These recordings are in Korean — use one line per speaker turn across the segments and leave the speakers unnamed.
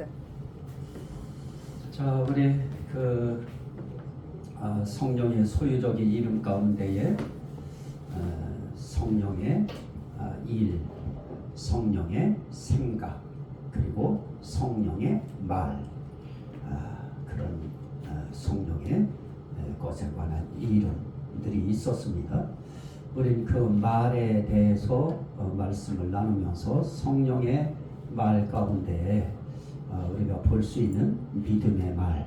됐어요.
자, 우리 그 아, 성령의 소유적인 이름 가운데에 어, 성령의 아, 일, 성령의 생각, 그리고 성령의 말 아, 그런 아, 성령의 에, 것에 관한 이름들이 있었습니다. 우리는 그 말에 대해서 어, 말씀을 나누면서 성령의 말 가운데 어, 우리가 볼 수 있는 믿음의 말.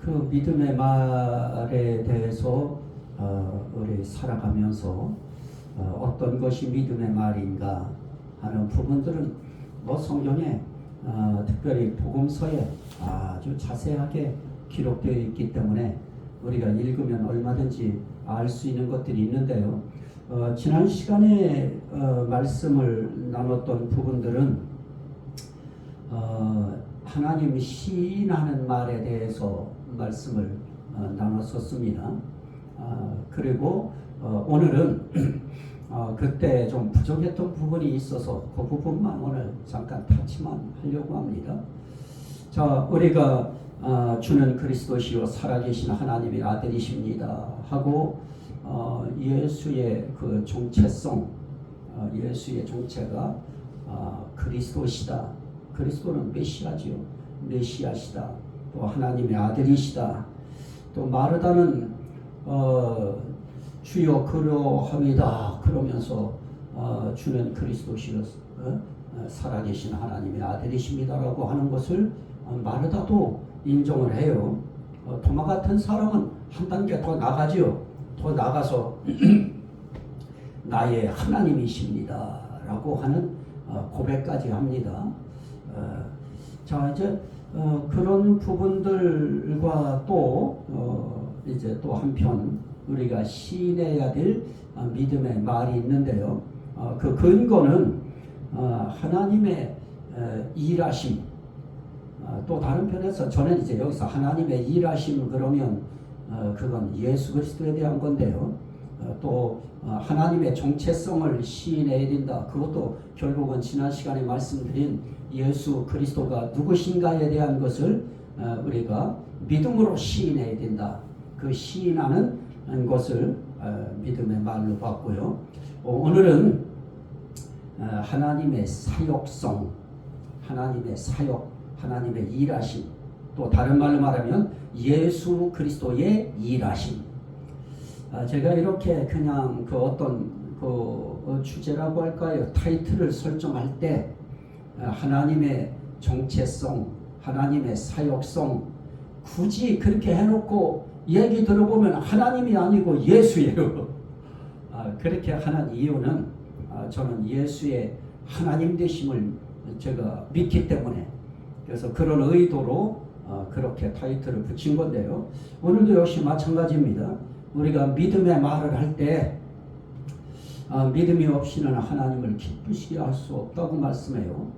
그 믿음의 말에 대해서 어, 우리 살아가면서 어, 떤 것이 믿음의 말인가 하는 부분들은 뭐 성경에 어, 특별히 복음서에 아주 자세하게 기록되어 있기 때문에 우리가 읽으면 얼마든지 알 수 있는 것들이 있는데요. 어, 지난 시간에 어, 말씀을 나눴던 부분들은 어, 하나님 시인하는 말에 대해서 말씀을 어, 나눴었습니다. 어, 그리고 어, 오늘은 어, 그때 좀 부족했던 부분이 있어서 그 부분만 오늘 잠깐 타치만 하려고 합니다. 자, 우리가 어, 주는 그리스도시요 살아계신 하나님의 아들이십니다 하고 어, 예수의 그 정체성, 어, 예수의 정체가 어, 그리스도시다. 그리스도는 메시아지요. 메시아시다. 또 하나님의 아들이시다. 또 마르다는 어, 주여 그러합니다. 그러면서 어, 주는 그리스도시요 어? 어, 살아계신 하나님의 아들이십니다라고 하는 것을 어, 마르다도 인정을 해요. 어, 도마 같은 사람은 한 단계 더 나가지요. 더 나가서 나의 하나님이십니다라고 하는 어, 고백까지 합니다. 어, 자 이제 어, 그런 부분들과 또 어, 이제 또 한편 우리가 시인해야 될 어, 믿음의 말이 있는데요. 어, 그 근거는 어, 하나님의 어, 일하심. 어, 또 다른 편에서 저는 이제 여기서 하나님의 일하심 그러면 어, 그건 예수 그리스도에 대한 건데요. 어, 또 어, 하나님의 정체성을 시인해야 된다. 그것도 결국은 지난 시간에 말씀드린 예수 그리스도가 누구신가에 대한 것을 어, 우리가 믿음으로 시인해야 된다. 그 시인하는 것을 어, 믿음의 말로 봤고요. 어, 오늘은 어, 하나님의 사역성, 하나님의 사역, 하나님의 일하심, 또 다른 말로 말하면 예수 그리스도의 일하심. 아, 제가 이렇게 그냥 그 어떤 그 어, 주제라고 할까요? 타이틀을 설정할 때 아, 하나님의 정체성, 하나님의 사역성 굳이 그렇게 해놓고 얘기 들어보면 하나님이 아니고 예수예요. 아, 그렇게 하는 이유는 아, 저는 예수의 하나님 되심을 제가 믿기 때문에 그래서 그런 의도로 어, 그렇게 타이틀을 붙인 건데요. 오늘도 역시 마찬가지입니다. 우리가 믿음의 말을 할 때 아, 믿음이 없이는 하나님을 기쁘시게 할 수 없다고 말씀해요.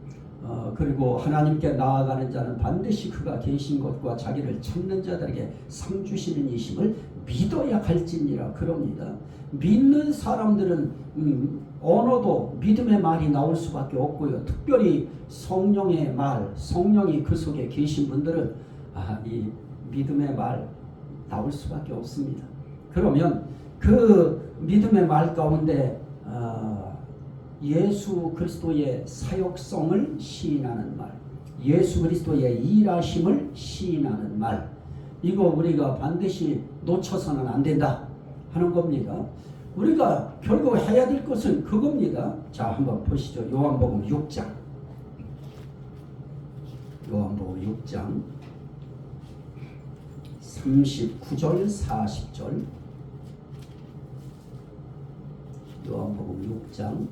어, 그리고 하나님께 나아가는 자는 반드시 그가 계신 것과 자기를 찾는 자들에게 상 주시는 이심을 믿어야 할지니라 그럽니다. 믿는 사람들은 음, 언어도 믿음의 말이 나올 수밖에 없고요. 특별히 성령의 말, 성령이 그 속에 계신 분들은 아, 이 믿음의 말 나올 수밖에 없습니다. 그러면 그 믿음의 말 가운데 아, 예수 그리스도의 사역성을 시인하는 말, 예수 그리스도의 일하심을 시인하는 말, 이거 우리가 반드시 놓쳐서는 안 된다 하는 겁니다. 우리가 결국 해야 될 것은 그겁니다. 자, 한번 보시죠. 요한복음 6장. 요한복음 6장 39절 40절 요한복음 6장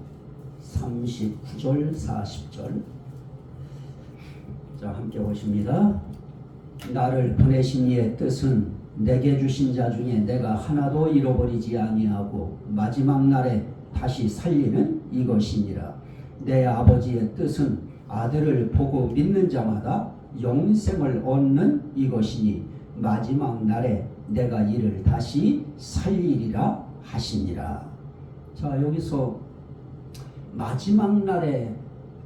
39절 40절 자 함께 보십니다. 나를 보내신 이의 뜻은 내게 주신 자 중에 내가 하나도 잃어버리지 아니하고 마지막 날에 다시 살리는 이것이니라. 내 아버지의 뜻은 아들을 보고 믿는 자마다 영생을 얻는 이것이니 마지막 날에 내가 이를 다시 살리리라 하시니라. 자 여기서 마지막 날에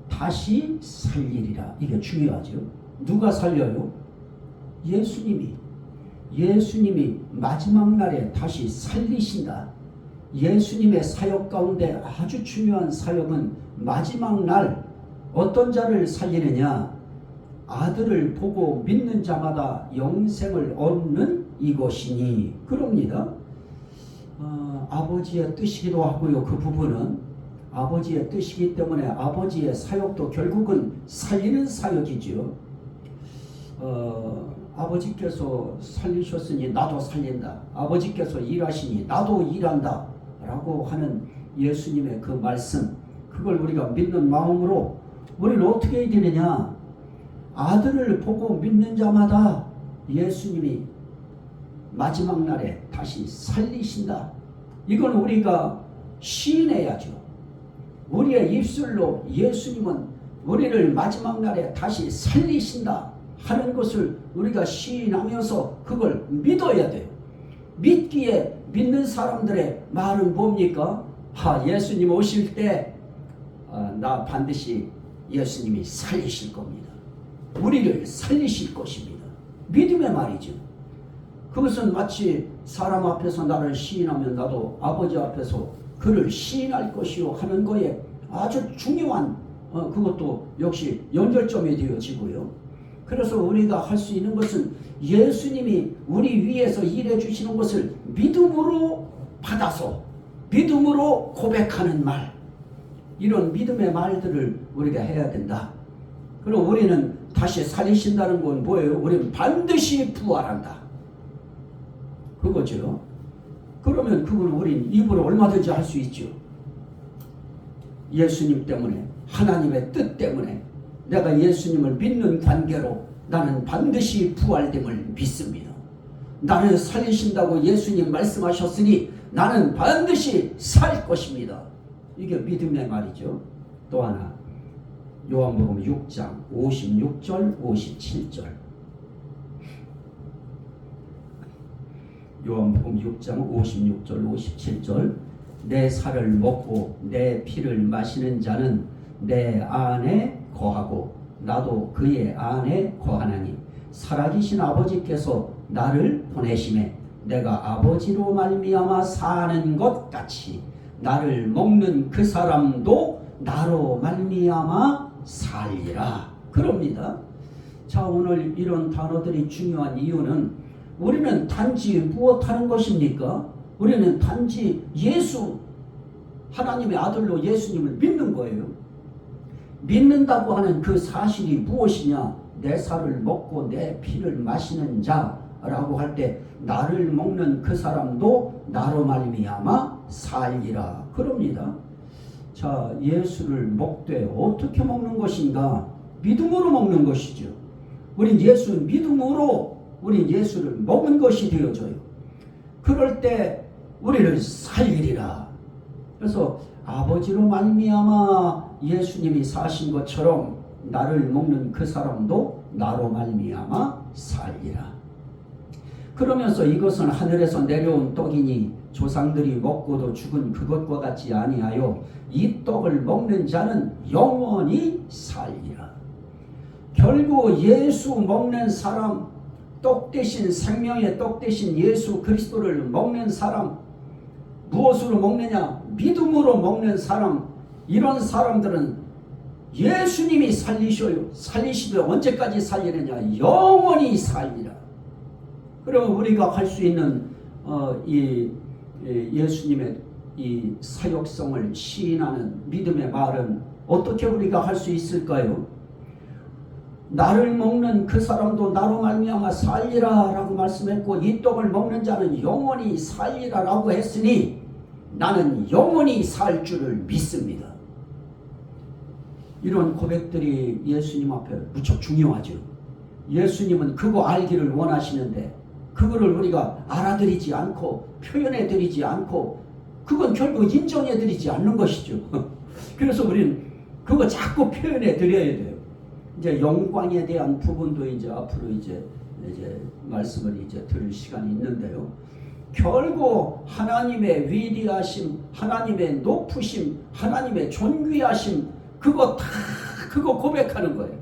다시 살리리라. 이게 중요하죠. 누가 살려요? 예수님이. 예수님이 마지막 날에 다시 살리신다. 예수님의 사역 가운데 아주 중요한 사역은 마지막 날 어떤 자를 살리느냐? 아들을 보고 믿는 자마다 영생을 얻는 이것이니 그럽니다. 어, 아버지의 뜻이기도 하고요. 그 부분은 아버지의 뜻이기 때문에 아버지의 사역도 결국은 살리는 사역이지요. 어, 아버지께서 살리셨으니 나도 살린다. 아버지께서 일하시니 나도 일한다. 라고 하는 예수님의 그 말씀, 그걸 우리가 믿는 마음으로 우리는 어떻게 해야 되느냐? 아들을 보고 믿는 자마다 예수님이 마지막 날에 다시 살리신다. 이건 우리가 시인해야죠. 우리의 입술로 예수님은 우리를 마지막 날에 다시 살리신다 하는 것을 우리가 시인하면서 그걸 믿어야 돼요. 믿기에 믿는 사람들의 말은 뭡니까? 하, 예수님 오실 때, 아, 나 반드시 예수님이 살리실 겁니다. 우리를 살리실 것입니다. 믿음의 말이죠. 그것은 마치 사람 앞에서 나를 시인하면 나도 아버지 앞에서 그를 시인할 것이요 하는 거에 아주 중요한 어, 그것도 역시 연결점이 되어지고요. 그래서 우리가 할 수 있는 것은 예수님이 우리 위에서 일해 주시는 것을 믿음으로 받아서 믿음으로 고백하는 말 이런 믿음의 말들을 우리가 해야 된다. 그럼 우리는 다시 살리신다는 건 뭐예요? 우리는 반드시 부활한다. 그거죠. 그러면 그걸 우린 입으로 얼마든지 할 수 있죠. 예수님 때문에 하나님의 뜻 때문에 내가 예수님을 믿는 관계로 나는 반드시 부활됨을 믿습니다. 나는 살리신다고 예수님 말씀하셨으니 나는 반드시 살 것입니다. 이게 믿음의 말이죠. 또 하나 요한복음 6장 56절 57절 요한복음 6장 56절 57절 내 살을 먹고 내 피를 마시는 자는 내 안에 거하고 나도 그의 안에 거하나니 살아계신 아버지께서 나를 보내심에 내가 아버지로 말미암아 사는 것 같이 나를 먹는 그 사람도 나로 말미암아 살리라 그럽니다. 자 오늘 이런 단어들이 중요한 이유는 우리는 단지 무엇하는 것입니까? 우리는 단지 예수 하나님의 아들로 예수님을 믿는 거예요. 믿는다고 하는 그 사실이 무엇이냐? 내 살을 먹고 내 피를 마시는 자라고 할 때 나를 먹는 그 사람도 나로 말미암아 살리라 그럽니다. 자, 예수를 먹되 어떻게 먹는 것인가? 믿음으로 먹는 것이죠. 우린 예수 믿음으로 우린 예수를 먹은 것이 되어져요. 그럴 때 우리를 살리리라. 그래서 아버지로 말미암아 예수님이 사신 것처럼 나를 먹는 그 사람도 나로 말미암아 살리라. 그러면서 이것은 하늘에서 내려온 떡이니 조상들이 먹고도 죽은 그것과 같지 아니하여 이 떡을 먹는 자는 영원히 살리라. 결국 예수 먹는 사람 떡 대신 생명의 떡 대신 예수 그리스도를 먹는 사람 무엇으로 먹느냐? 믿음으로 먹는 사람 이런 사람들은 예수님이 살리셔요. 살리시되 언제까지 살리느냐? 영원히 살리라. 그러면 우리가 할 수 있는 어, 이 예수님의 이 사역성을 시인하는 믿음의 말은 어떻게 우리가 할 수 있을까요? 나를 먹는 그 사람도 나로 말미암아 살리라라고 말씀했고 이 떡을 먹는 자는 영원히 살리라라고 했으니 나는 영원히 살 줄을 믿습니다. 이런 고백들이 예수님 앞에 무척 중요하죠. 예수님은 그거 알기를 원하시는데 그거를 우리가 알아들이지 않고 표현해 드리지 않고 그건 결국 인정해 드리지 않는 것이죠. 그래서 우리는 그거 자꾸 표현해 드려야 돼요. 이제 영광에 대한 부분도 이제 앞으로 이제 이제 말씀을 이제 들을 시간이 있는데요. 결국 하나님의 위대하심, 하나님의 높으심, 하나님의 존귀하심 그거 다 그거 고백하는 거예요.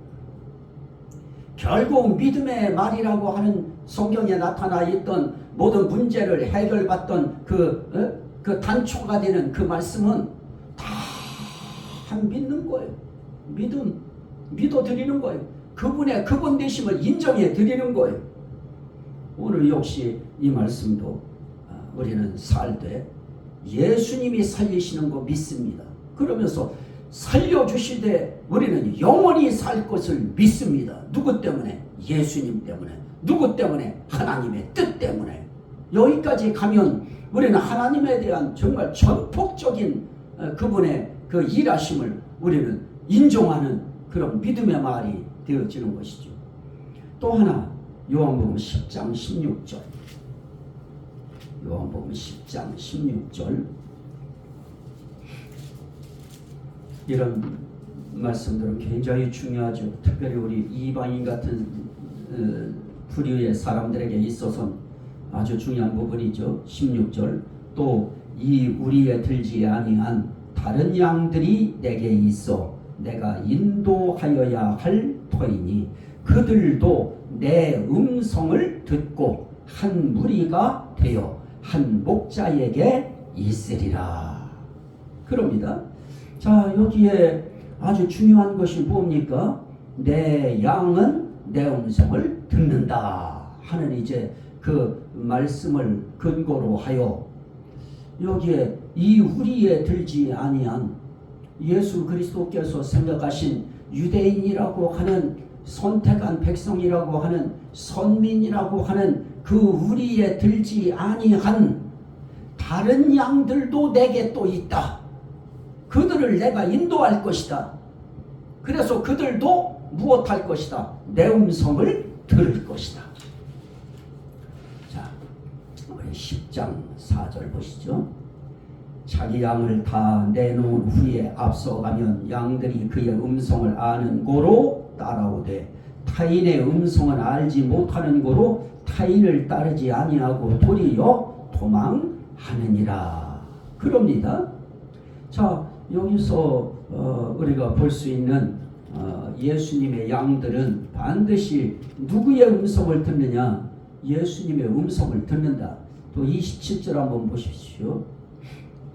결국 믿음의 말이라고 하는 성경에 나타나 있던 모든 문제를 해결받던 그, 어? 그 단초가 되는 그 말씀은 다 믿는 거예요. 믿음, 믿어 드리는 거예요. 그분의 그분 되심을 인정해 드리는 거예요. 오늘 역시 이 말씀도 아, 우리는 살되 예수님이 살리시는 거 믿습니다. 그러면서 살려주시되 우리는 영원히 살 것을 믿습니다. 누구 때문에? 예수님 때문에. 누구 때문에? 하나님의 뜻 때문에. 여기까지 가면 우리는 하나님에 대한 정말 전폭적인 어, 그분의 그 일하심을 우리는 인정하는 그런 믿음의 말이 되어지는 것이죠. 또 하나 요한복음 10장 16절 요한복음 10장 16절 이런 말씀들은 굉장히 중요하죠. 특별히 우리 이방인 같은 어, 부류의 사람들에게 있어서는 아주 중요한 부분이죠. 16절 또 이 우리에 들지 아니한 다른 양들이 내게 있어 내가 인도하여야 할 터이니 그들도 내 음성을 듣고 한 무리가 되어 한 목자에게 있으리라. 그럽니다. 자, 여기에 아주 중요한 것이 뭡니까? 내 양은 내 음성을 듣는다 하는 이제 그 말씀을 근거로 하여 여기에 이 우리에 들지 아니한 예수 그리스도께서 생각하신 유대인이라고 하는 선택한 백성이라고 하는 선민이라고 하는 그 우리에 들지 아니한 다른 양들도 내게 또 있다. 그들을 내가 인도할 것이다. 그래서 그들도 무엇할 것이다. 내 음성을 들을 것이다. 자, 우리 10장 4절 보시죠. 자기 양을 다 내놓은 후에 앞서가면 양들이 그의 음성을 아는 고로 따라오되 타인의 음성은 알지 못하는 고로 타인을 따르지 아니하고 도리어 도망하느니라. 그럽니다. 자 여기서 어, 우리가 볼 수 있는 어, 예수님의 양들은 반드시 누구의 음성을 듣느냐? 예수님의 음성을 듣는다. 또 27절 한번 보십시오.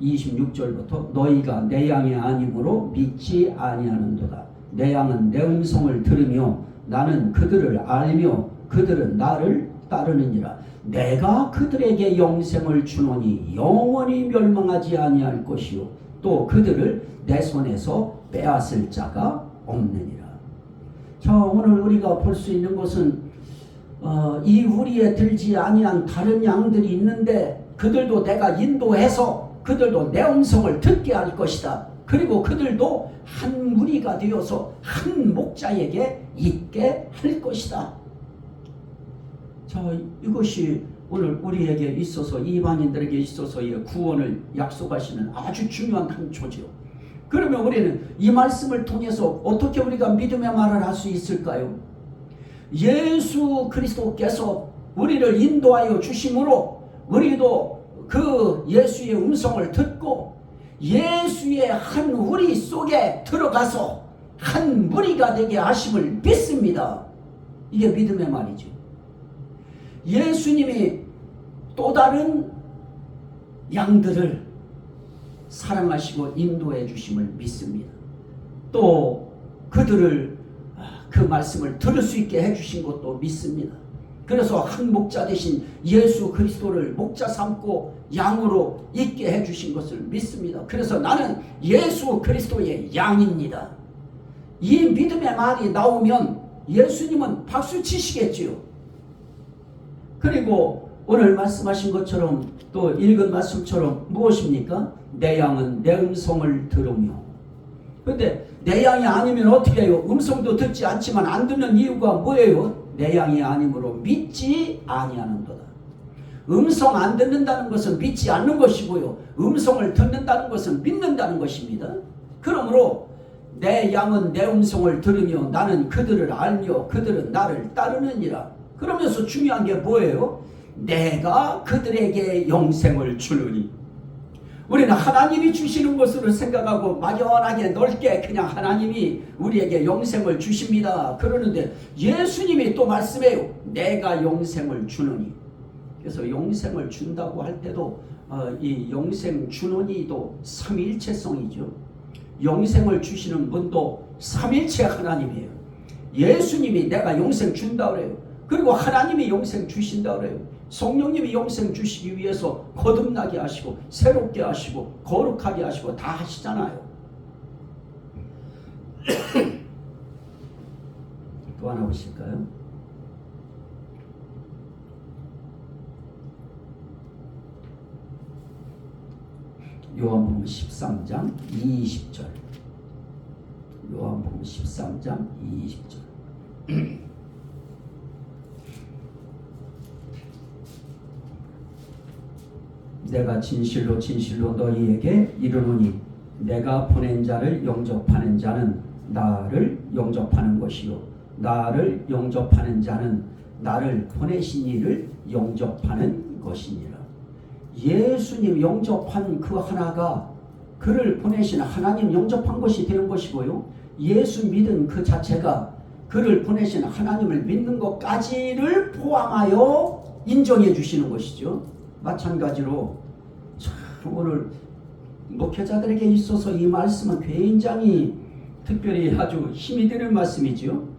26절부터 너희가 내 양이 아니므로 믿지 아니하는도다. 내 양은 내 음성을 들으며 나는 그들을 알며 그들은 나를 따르느니라. 내가 그들에게 영생을 주노니 영원히 멸망하지 아니할 것이요 또 그들을 내 손에서 빼앗을 자가 없느니라. 자 오늘 우리가 볼 수 있는 것은 어, 이 우리에 들지 아니한 다른 양들이 있는데 그들도 내가 인도해서 그들도 내 음성을 듣게 할 것이다. 그리고 그들도 한 무리가 되어서 한 목자에게 있게 할 것이다. 자, 이것이 오늘 우리에게 있어서 이방인들에게 있어서의 구원을 약속하시는 아주 중요한 한 조죠. 그러면 우리는 이 말씀을 통해서 어떻게 우리가 믿음의 말을 할 수 있을까요? 예수 그리스도께서 우리를 인도하여 주심으로 우리도 그 예수의 음성을 듣고 예수의 한 우리 속에 들어가서 한 무리가 되게 하심을 믿습니다. 이게 믿음의 말이죠. 예수님이 또 다른 양들을 사랑하시고 인도해 주심을 믿습니다. 또 그들을 그 말씀을 들을 수 있게 해 주신 것도 믿습니다. 그래서 한 목자 대신 예수 그리스도를 목자 삼고 양으로 있게 해주신 것을 믿습니다. 그래서 나는 예수 그리스도의 양입니다. 이 믿음의 말이 나오면 예수님은 박수 치시겠지요. 그리고 오늘 말씀하신 것처럼 또 읽은 말씀처럼 무엇입니까? 내 양은 내 음성을 들으며. 근데 내 양이 아니면 어떻게 해요? 음성도 듣지 않지만 안 듣는 이유가 뭐예요? 내 양이 아니므로 믿지 아니하는도다. 음성 안 듣는다는 것은 믿지 않는 것이고요. 음성을 듣는다는 것은 믿는다는 것입니다. 그러므로 내 양은 내 음성을 들으며 나는 그들을 알며 그들은 나를 따르느니라. 그러면서 중요한 게 뭐예요? 내가 그들에게 영생을 주느니. 우리는 하나님이 주시는 것으로 생각하고 막연하게 넓게 그냥 하나님이 우리에게 영생을 주십니다. 그러는데 예수님이 또 말씀해요. 내가 영생을 주느니. 그래서 영생을 준다고 할 때도 어, 이 영생 주노니도 삼일체성이죠. 영생을 주시는 분도 삼일체 하나님이에요. 예수님이 내가 영생 준다 그래요. 그리고 하나님이 영생 주신다 그래요. 성령님이 영생 주시기 위해서 거듭나게 하시고 새롭게 하시고 거룩하게 하시고 다 하시잖아요. 또 하나 보실까요? 요한복음 13장 20절. 요한복음 13장 20절. 내가 진실로 진실로 너희에게 이르노니 내가 보낸 자를 영접하는 자는 나를 영접하는 것이요 나를 영접하는 자는 나를 보내신 이를 영접하는 것이니라. 예수님 영접한 그 하나가 그를 보내신 하나님 영접한 것이 되는 것이고요. 예수 믿은 그 자체가 그를 보내신 하나님을 믿는 것까지를 포함하여 인정해 주시는 것이죠. 마찬가지로 참 오늘 목회자들에게 있어서 이 말씀은 굉장히 특별히 아주 힘이 되는 말씀이지요.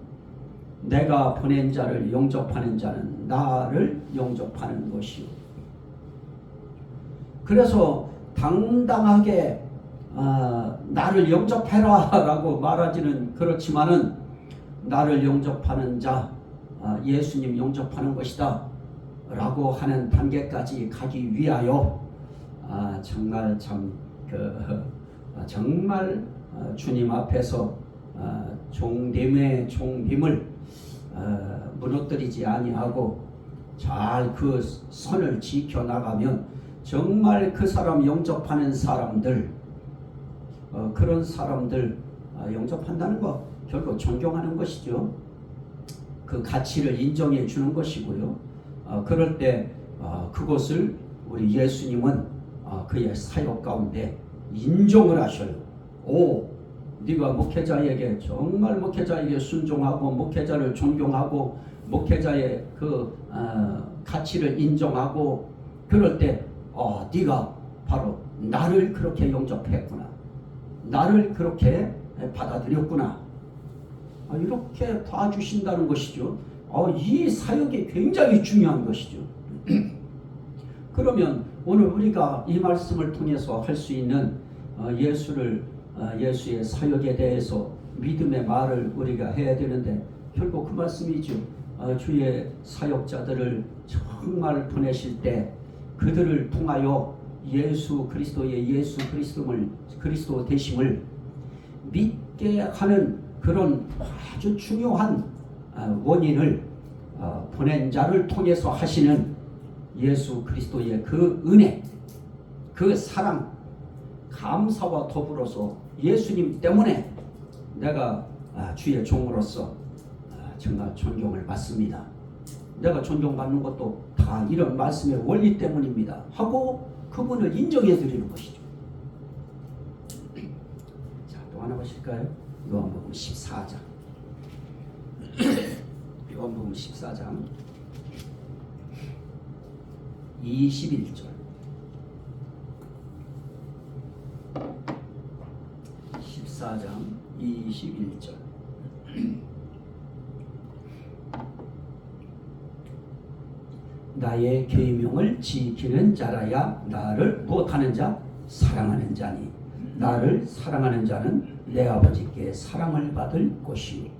내가 보낸 자를 영접하는 자는 나를 영접하는 것이요. 그래서 당당하게 아, 나를 영접해라라고 말하지는 그렇지만은 나를 영접하는 자 아, 예수님 영접하는 것이다 라고 하는 단계까지 가기 위하여 아, 정말 참그 아, 정말 아, 주님 앞에서 아, 종됨의 종됨을 아, 무너뜨리지 아니하고 잘 그 선을 지켜 나가면 정말 그 사람 영접하는 사람들 어, 그런 사람들 아, 영접한다는 거 결국 존경하는 것이죠. 그 가치를 인정해 주는 것이고요. 어, 그럴 때 어, 그것을 우리 예수님은 어, 그의 사역 가운데 인정을 하셔요. 오, 네가 목회자에게 정말 목회자에게 순종하고 목회자를 존경하고 목회자의 그 어, 가치를 인정하고 그럴 때 어, 네가 바로 나를 그렇게 영접했구나. 나를 그렇게 받아들였구나. 아, 이렇게 봐주신다는 것이죠. 어, 이 사역이 굉장히 중요한 것이죠. 그러면 오늘 우리가 이 말씀을 통해서 할 수 있는 어, 예수를 어, 예수의 사역에 대해서 믿음의 말을 우리가 해야 되는데 결국 그 말씀이죠. 어, 주의 사역자들을 정말 보내실 때 그들을 통하여 예수 그리스도의 예수 그리스도를 그리스도 되심을 믿게 하는 그런 아주 중요한 어, 원인을 어, 보낸 자를 통해서 하시는 예수 그리스도의 그 은혜, 그 사랑, 감사와 더불어서 예수님 때문에 내가 아, 주의 종으로서 아, 정말 존경을 받습니다. 내가 존경받는 것도 다 이런 말씀의 원리 때문입니다. 하고 그분을 인정해 드리는 것이죠. 자, 또 하나 보실까요? 요한복음 14장. 요한복음 14장 21절. 14장 21절. 나의 계명을 지키는 자라야 나를 무엇하는 자? 사랑하는 자니 나를 사랑하는 자는 내 아버지께 사랑을 받을 것이요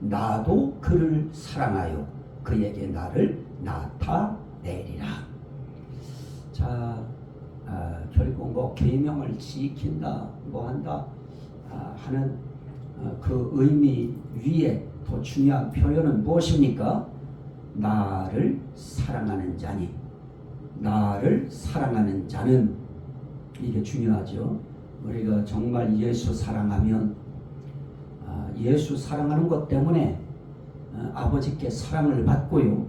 나도 그를 사랑하여 그에게 나를 나타내리라. 자, 아, 결국 뭐 계명을 지킨다, 뭐 한다 아, 하는 어, 그 의미 위에 더 중요한 표현은 무엇입니까? 나를 사랑하는 자니 나를 사랑하는 자는 이게 중요하죠. 우리가 정말 예수 사랑하면 아, 예수 사랑하는 것 때문에 어, 아버지께 사랑을 받고요.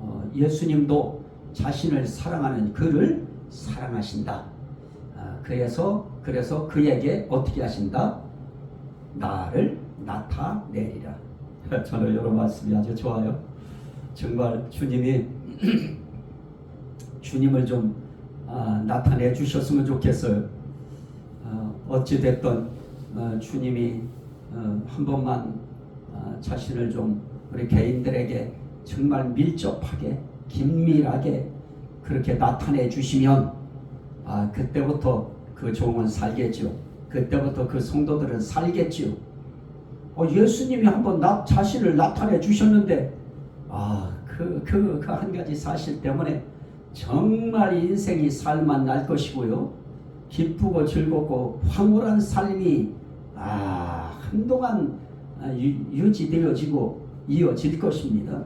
어, 예수님도 자신을 사랑하는 그를 사랑하신다. 아, 아, 그래서 그래서 그에게 어떻게 하신다? 나를 나타내리라. 저는 여러 말씀이 아주 좋아요. 정말 주님이 주님을 좀 아, 나타내 주셨으면 좋겠어요. 어, 어찌 됐든 어, 주님이 어, 한 번만 어, 자신을 좀 우리 개인들에게 정말 밀접하게 긴밀하게 그렇게 나타내 주시면 아 그때부터 그 종은 살겠죠. 그때부터 그 성도들은 살겠죠. 어, 예수님이 한번 나 자신을 나타내 주셨는데 아그 그 그 한 가지 사실 때문에 정말 인생이 살만 날 것이고요. 기쁘고 즐겁고 황홀한 삶이 아 한동안 아, 유, 유지되어지고 이어질 것입니다.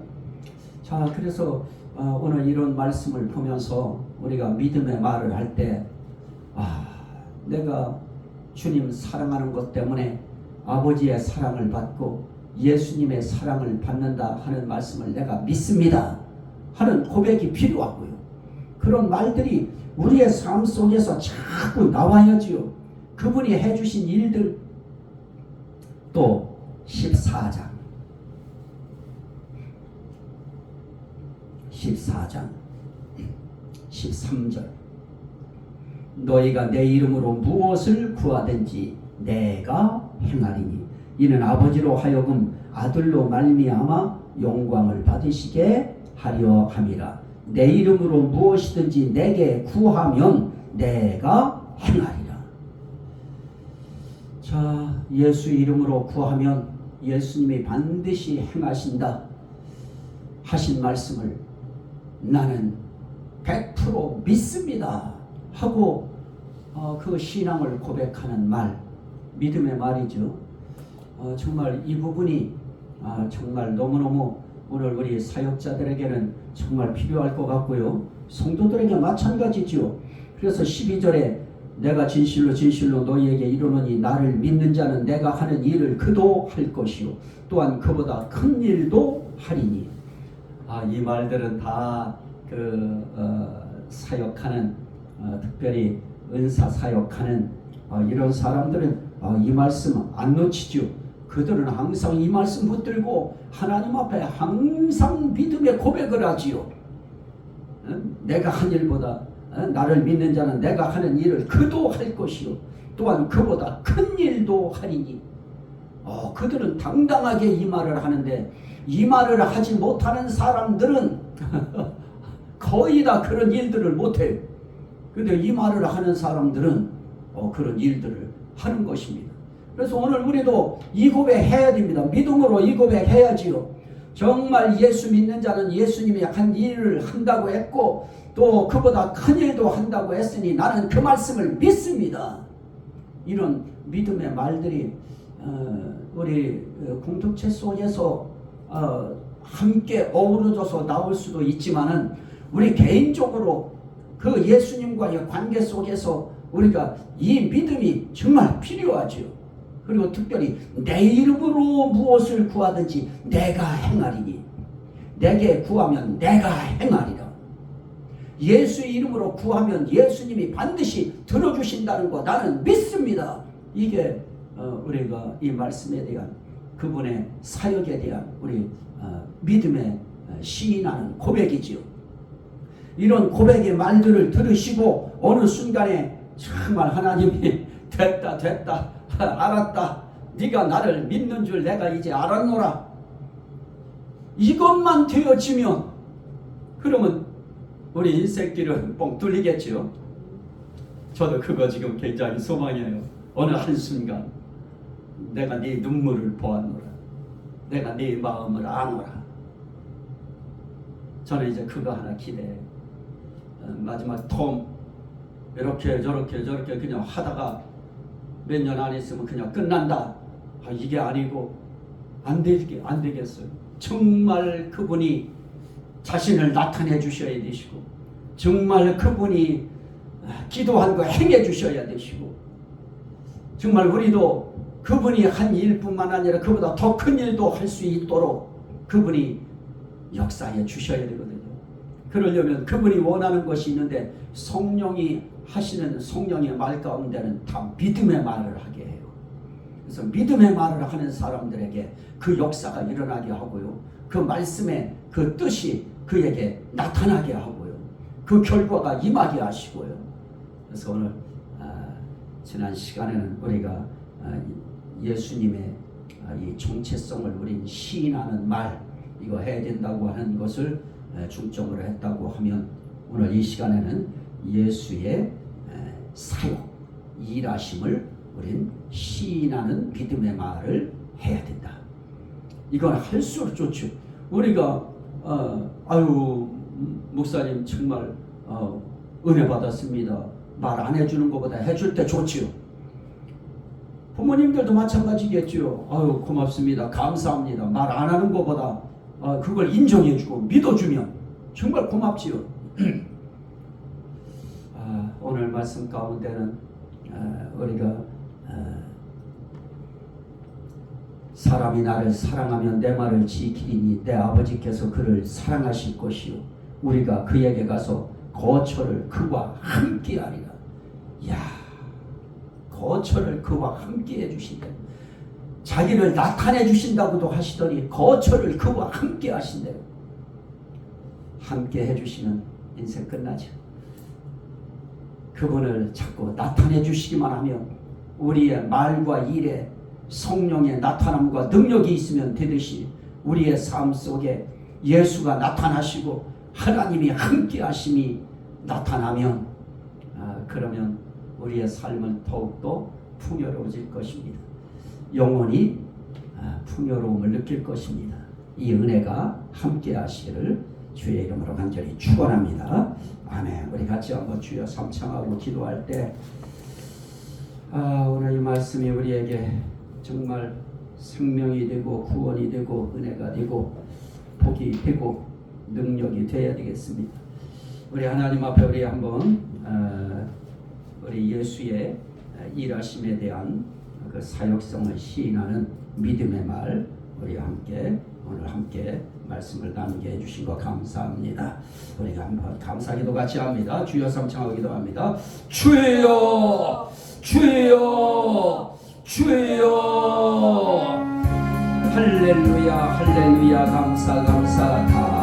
자 그래서 어, 오늘 이런 말씀을 보면서 우리가 믿음의 말을 할 때 아, 내가 주님 사랑하는 것 때문에 아버지의 사랑을 받고 예수님의 사랑을 받는다 하는 말씀을 내가 믿습니다 하는 고백이 필요하고요. 그런 말들이 우리의 삶 속에서 자꾸 나와야지요. 그분이 해주신 일들 또 14장 14장 13절. 너희가 내 이름으로 무엇을 구하든지 내가 행하리니 이는 아버지로 하여금 아들로 말미암아 영광을 받으시게 하려 함이라. 내 이름으로 무엇이든지 내게 구하면 내가 행하리라. 자 예수 이름으로 구하면 예수님이 반드시 행하신다 하신 말씀을 나는 100% 믿습니다. 하고 어, 그 신앙을 고백하는 말 믿음의 말이죠. 어, 정말 이 부분이 아, 정말 너무너무 오늘 우리 사역자들에게는 정말 필요할 것 같고요. 성도들에게 마찬가지죠. 그래서 12절에 내가 진실로 진실로 너희에게 이르노니 나를 믿는 자는 내가 하는 일을 그도 할 것이요. 또한 그보다 큰 일도 하리니 아, 이 말들은 다그 어, 사역하는 어, 특별히 은사 사역하는 어, 이런 사람들은 어, 이 말씀 안 놓치죠. 그들은 항상 이 말씀 붙들고 하나님 앞에 항상 믿음의 고백을 하지요. 어? 내가 한 일보다 어? 나를 믿는 자는 내가 하는 일을 그도 할 것이요 또한 그보다 큰 일도 하리니 어, 그들은 당당하게 이 말을 하는데 이 말을 하지 못하는 사람들은 거의 다 그런 일들을 못해요. 근데 이 말을 하는 사람들은 어, 그런 일들을 하는 것입니다. 그래서 오늘 우리도 이 고백 해야 됩니다. 믿음으로 이 고백 해야지요. 정말 예수 믿는 자는 예수님이 한 일을 한다고 했고 또 그보다 큰 일도 한다고 했으니 나는 그 말씀을 믿습니다. 이런 믿음의 말들이 어, 우리 어, 공동체 속에서 어, 함께 어우러져서 나올 수도 있지만은 우리 개인적으로 그 예수님과의 관계 속에서 우리가 이 믿음이 정말 필요하죠. 그리고 특별히 내 이름으로 무엇을 구하든지 내가 행하리니 내게 구하면 내가 행하리라. 예수 이름으로 구하면 예수님이 반드시 들어주신다는 거 나는 믿습니다. 이게 어, 우리가 이 말씀에 대한 그분의 사역에 대한 우리 어, 믿음의 시인하는 고백이지요. 이런 고백의 말들을 들으시고 어느 순간에 정말 하나님이 됐다 됐다 알았다. 네가 나를 믿는 줄 내가 이제 알았노라. 이것만 되어지면 그러면 우리 인생길은 뻥 뚫리겠지요? 저도 그거 지금 굉장히 소망이에요. 어느 한순간 내가 네 눈물을 보았노라 내가 네 마음을 아노라 저는 이제 그거 하나 기대해요 어, 마지막 톰 이렇게 저렇게 저렇게 그냥 하다가 몇 년 안 있으면 그냥 끝난다. 아, 이게 아니고 안 되게 안 되겠어요. 정말 그분이 자신을 나타내 주셔야 되시고 정말 그분이 기도한 거 행해 주셔야 되시고 정말 우리도 그분이 한 일뿐만 아니라 그보다 더 큰 일도 할 수 있도록 그분이 역사해 주셔야 되거든요. 그러려면 그분이 원하는 것이 있는데 성령이 하시는 성령의 말 가운데는 다 믿음의 말을 하게 해요. 그래서 믿음의 말을 하는 사람들에게 그 역사가 일어나게 하고요. 그 말씀의 그 뜻이 그에게 나타나게 하고요. 그 결과가 임하게 하시고요. 그래서 오늘 아, 지난 시간에는 우리가 아, 예수님의 아, 이 정체성을 우린 시인하는 말 이거 해야 된다고 하는 것을 에, 중점으로 했다고 하면 오늘 이 시간에는 예수의 에, 사역 일하심을 우린 시인하는 믿음의 말을 해야 된다. 이건 할수록 좋죠. 우리가 어, 아유 목사님 정말 어, 은혜 받았습니다. 말 안 해주는 것보다 해줄 때 좋지요. 부모님들도 마찬가지겠죠. 아유 고맙습니다. 감사합니다. 말 안 하는 것보다 어, 그걸 인정해주고 믿어주면 정말 고맙지요. 아, 오늘 말씀 가운데는 아, 우리가 아, 사람이 나를 사랑하면 내 말을 지키리니 내 아버지께서 그를 사랑하실 것이요 우리가 그에게 가서 거처를 그와 함께하리라. 야 거처를 그와 함께 해주신다. 자기를 나타내 주신다고도 하시더니 거처를 그와 함께 하신대요. 함께 해주시면 인생 끝나죠. 그분을 자꾸 나타내 주시기만 하면 우리의 말과 일에 성령의 나타남과 능력이 있으면 되듯이 우리의 삶 속에 예수가 나타나시고 하나님이 함께 하심이 나타나면 아, 그러면 우리의 삶은 더욱더 풍요로워질 것입니다. 영원히 아, 풍요로움을 느낄 것입니다. 이 은혜가 함께 하시기를 주의 이름으로 간절히 축원합니다. 아멘. 우리 같이 한번 주여 삼창하고 기도할 때 아, 오늘 이 말씀이 우리에게 정말 생명이 되고 구원이 되고 은혜가 되고 복이 되고 능력이 되어야 되겠습니다. 우리 하나님 앞에 우리 한번 어, 우리 예수의 일하심에 대한 그 사역성을 시인하는 믿음의 말 우리 함께 오늘 함께 말씀을 나누게 해주신 거 감사합니다. 우리가 한번 감사기도 같이 합니다. 주여 삼창하고 기도 합니다. 주여 주여 주여 할렐루야 할렐루야 감사 감사 감사합니다.